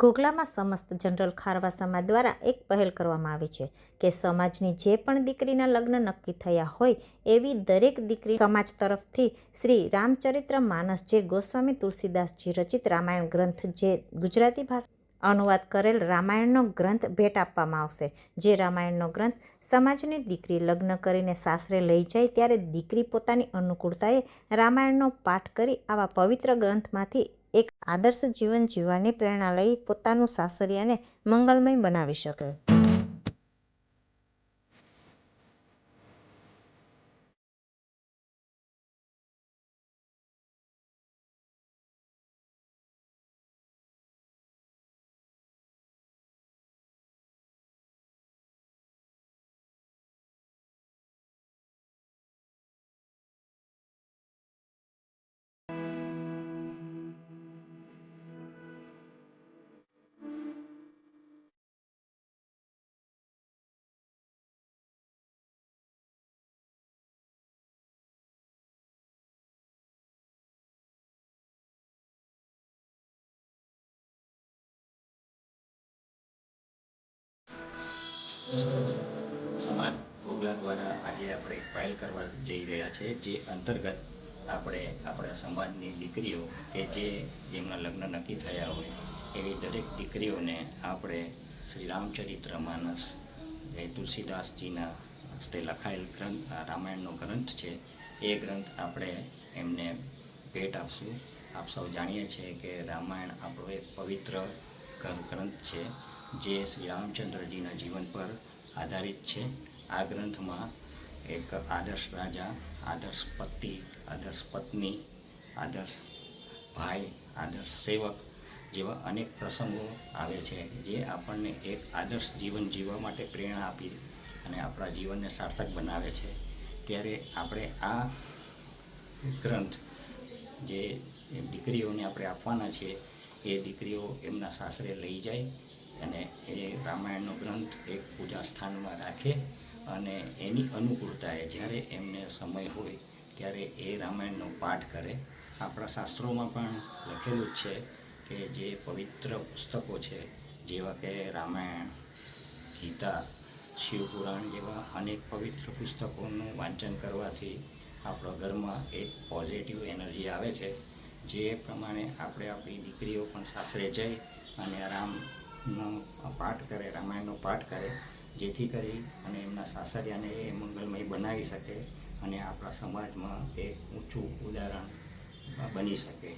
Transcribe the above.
ઘોઘલામાં સમસ્ત જનરલ ખારવા સમાજ દ્વારા એક પહેલ કરવામાં આવી છે કે સમાજની જે પણ દીકરીના લગ્ન નક્કી થયા હોય એવી દરેક દીકરી સમાજ તરફથી શ્રી રામચરિત્ર માનસ જે ગોસ્વામી તુલસીદાસજી રચિત રામાયણ ગ્રંથ જે ગુજરાતી ભાષા અનુવાદ કરેલ રામાયણનો ગ્રંથ ભેટ આપવામાં આવશે. જે રામાયણનો ગ્રંથ સમાજની દીકરી લગ્ન કરીને સાસરે લઈ જાય ત્યારે દીકરી પોતાની અનુકૂળતાએ રામાયણનો પાઠ કરી આવા પવિત્ર ગ્રંથમાંથી એક આદર્શ જીવન જીવવાની પ્રેરણા લઈ પોતાનું સાસરિયાને મંગલમય બનાવી શકે. સમાજ ગોગલા દ્વારા આજે આપણે ફાઇલ કરવા જઈ રહ્યા છે, જે અંતર્ગત આપણે આપણા સમાજની દીકરીઓ કે જે જેમના લગ્ન નક્કી થયા હોય, એવી દરેક દીકરીઓને આપણે શ્રી રામચરિત્ર માનસ એ તુલસીદાસજીના હસ્તે લખાયેલ ગ્રંથ રામાયણનો ગ્રંથ છે. એ ગ્રંથ આપણે એમને ભેટ આપશું. આપ સૌ જાણીએ છીએ કે રામાયણ આપણો એક પવિત્ર ગ્રંથ છે. જે શ્રી રામચંદ્રજીના જીવન પર આધારિત છે. આ ગ્રંથમાં એક આદર્શ રાજા, આદર્શ પતિ, આદર્શ પત્ની, આદર્શ ભાઈ, આદર્શ સેવક જેવા અનેક પ્રસંગો આવે છે જે આપણને એક આદર્શ જીવન જીવવા માટે પ્રેરણા આપી અને આપણા જીવનને સાર્થક બનાવે છે. ત્યારે આપણે આ ગ્રંથ જે દીકરીઓને આપણે આપવાના છે એ દીકરીઓ એમના સાસરે લઈ જાય અને એ રામાયણનો ગ્રંથ એક પૂજા સ્થાનમાં રાખે અને એની અનુકૂળતાએ જ્યારે એમને સમય હોય ત્યારે એ રામાયણનો પાઠ કરે. આપણા શાસ્ત્રોમાં પણ લખેલું જ છે કે જે પવિત્ર પુસ્તકો છે, જેવા કે રામાયણ, ગીતા, શિવપુરાણ જેવા અનેક પવિત્ર પુસ્તકોનું વાંચન કરવાથી આપણા ઘરમાં એક પોઝિટિવ એનર્જી આવે છે. જે પ્રમાણે આપણે આપણી દીકરીઓ પણ સાસરે જઈ અને રામનો પાઠ કરે, રામાયણનો પાઠ કરે, જેથી કરી અને એમના સાસરિયાને એ મંગલમય બનાવી શકે અને આપણા સમાજમાં એક ઊંચું ઉદાહરણ બની શકે.